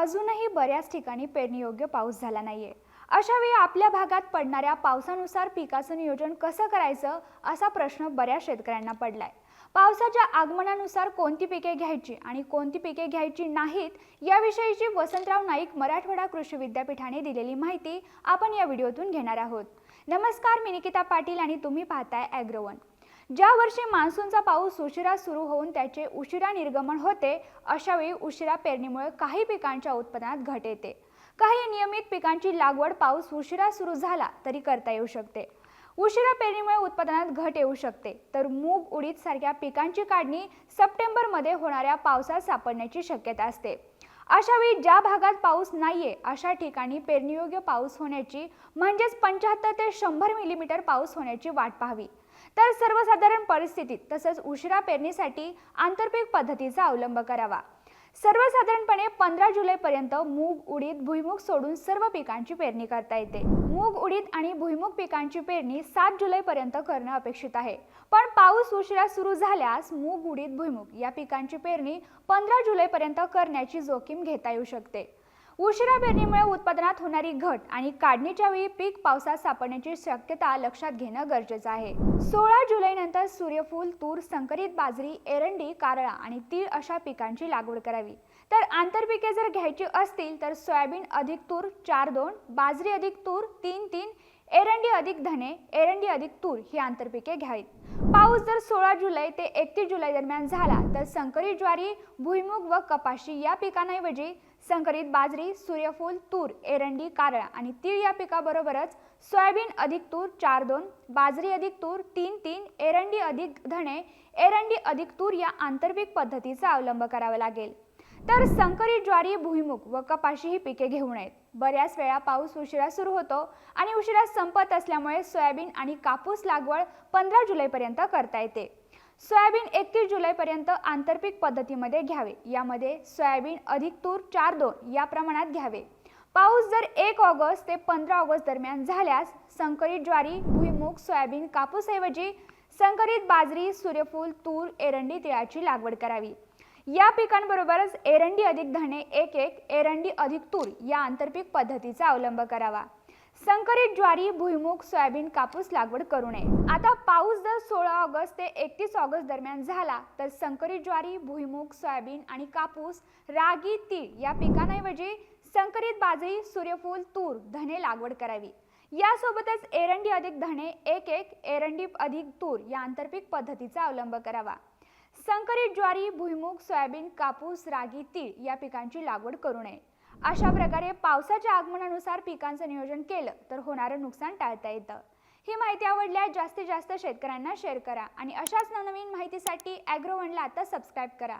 अजूनही बऱ्याच ठिकाणी पेरणीयोग्य पाऊस झाला नाहीये. अशा वेळी आपल्या भागात पडणाऱ्या पावसानुसार पिकाचं नियोजन कसं करायचं असा प्रश्न बऱ्याच शेतकऱ्यांना पडलाय. पावसाच्या आगमनानुसार कोणती पिके घ्यायची आणि कोणती पिके घ्यायची नाहीत याविषयीची वसंतराव नाईक मराठवाडा कृषी विद्यापीठाने दिलेली माहिती आपण या व्हिडिओतून घेणार आहोत. नमस्कार मी निकिता पाटील आणि तुम्ही पाहताय ॲग्रोवन ज्या वर्षी मान्सूनचा पाऊस उशिरा सुरू होऊन त्याचे उशिरा निर्गमन होते अशा वेळी उशिरा पेरणीमुळे काही पिकांच्या उत्पादनात घट येते. काही नियमित पिकांची लागवड पाऊस उशिरा सुरू झाला तरी करता येऊ शकते. उशिरा पेरणीमुळे उत्पादनात घट येऊ शकते तर मूग उडीद सारख्या पिकांची काढणी सप्टेंबरमध्ये होणाऱ्या पावसात सापडण्याची शक्यता असते. अशावेळी ज्या भागात पाऊस नाहीये अशा ठिकाणी पेरणीयोग्य पाऊस होण्याची म्हणजेच पंच्याहत्तर ते शंभर मिलीमीटर पाऊस होण्याची वाट पाहावी. तर सर्वसाधारण परिस्थितीत तसंच उशिरा पेरणीसाठी आंतरपीक पद्धतीचा अवलंब करावा. सर्वसाधारणपणे पंधरा जुलैपर्यंत मूग उडीद भुईमुग सोडून सर्व पिकांची पेरणी करता येते. मूग उडीद आणि भुईमुग पिकांची पेरणी सात जुलैपर्यंत करणं अपेक्षित आहे. पण पाऊस उशिरा सुरू झाल्यास मूग उडीद भुईमुग या पिकांची पेरणी पंधरा जुलैपर्यंत करण्याची जोखीम घेता येऊ शकते. उशिरा पेरणीमुळे उत्पादनात होणारी घट आणि काढणीच्या वेळी पीक पावसात सापडण्याची शक्यता लक्षात घेणं गरजेचं आहे. सोळा जुलैनंतर सूर्यफूल तूर संकरित बाजरी एरंडी कारळा आणि तीळ अशा पिकांची लागवड करावी. तर आंतरपिके जर घ्यायची असतील तर सोयाबीन अधिक तूर चार दोन बाजरी अधिक तूर तीन तीन एरंडी अधिक धने एरंडी अधिक तूर ही आंतरपिके घ्यावीत. पाऊस जर सोळा जुलै ते एकतीस जुलै दरम्यान झाला तर संकरित ज्वारी भुईमुग व कपाशी या पिकांऐवजी संकरित बाजरी सूर्यफूल तूर एरंडी कारळा आणि तीळ या पिकाबरोबरच सोयाबीन अधिक तूर चार दोन बाजरी अधिक तूर तीन तीन एरंडी अधिक धणे एरंडी अधिक तूर या आंतरपीक पद्धतीचा अवलंब करावा लागेल. तर संकरित ज्वारी भुईमुग व कपाशी ही पिके घेऊ नयेत बऱ्याच वेळा पाऊस उशिरा सुरू होतो आणि उशिरा संपत असल्यामुळे सोयाबीन आणि कापूस लागवड पंधरा जुलैपर्यंत करता येते. सोयाबीन एकतीस जुलैपर्यंत आंतरपीक पद्धतीमध्ये घ्यावे. यामध्ये सोयाबीन अधिक तूर चार दोन या प्रमाणात घ्यावे. पाऊस जर एक ऑगस्ट ते पंधरा ऑगस्ट दरम्यान झाल्यास संकरित ज्वारी भुईमूग सोयाबीन कापूसऐवजी संकरित बाजरी सूर्यफूल तूर एरंडी तिळाची लागवड करावी. या पिकांबरोबरच एरंडी अधिक धणे एक एक एरंडी अधिक तूर या आंतरपीक पद्धतीचा अवलंब करावा. संकरित ज्वारी भुईमुग सोयाबीन कापूस लागवड करू नये. आता पाऊस जर सोळा ऑगस्ट ते एकतीस ऑगस्ट दरम्यान झाला तर संकरित ज्वारी भुईमुग सोयाबीन आणि कापूस रागी तीळ या पिकांऐवजी संकरित बाजरी सूर्यफूल तूर धने लागवड करावी. यासोबतच एरंडी अधिक धणे एक एक एरंडी अधिक तूर या आंतरपीक पद्धतीचा अवलंब करावा. संकरित ज्वारी भुईमुग सोयाबीन कापूस रागी तीळ या पिकांची लागवड करू नये. अशा प्रकारे पावसाच्या आगमनानुसार पिकांचं नियोजन केलं तर होणारं नुकसान टाळता येतं. ही माहिती आवडल्यास जास्तीत जास्त शेतकऱ्यांना शेअर करा आणि अशाच नवनवीन माहितीसाठी ॲग्रोवनला आता सबस्क्राईब करा.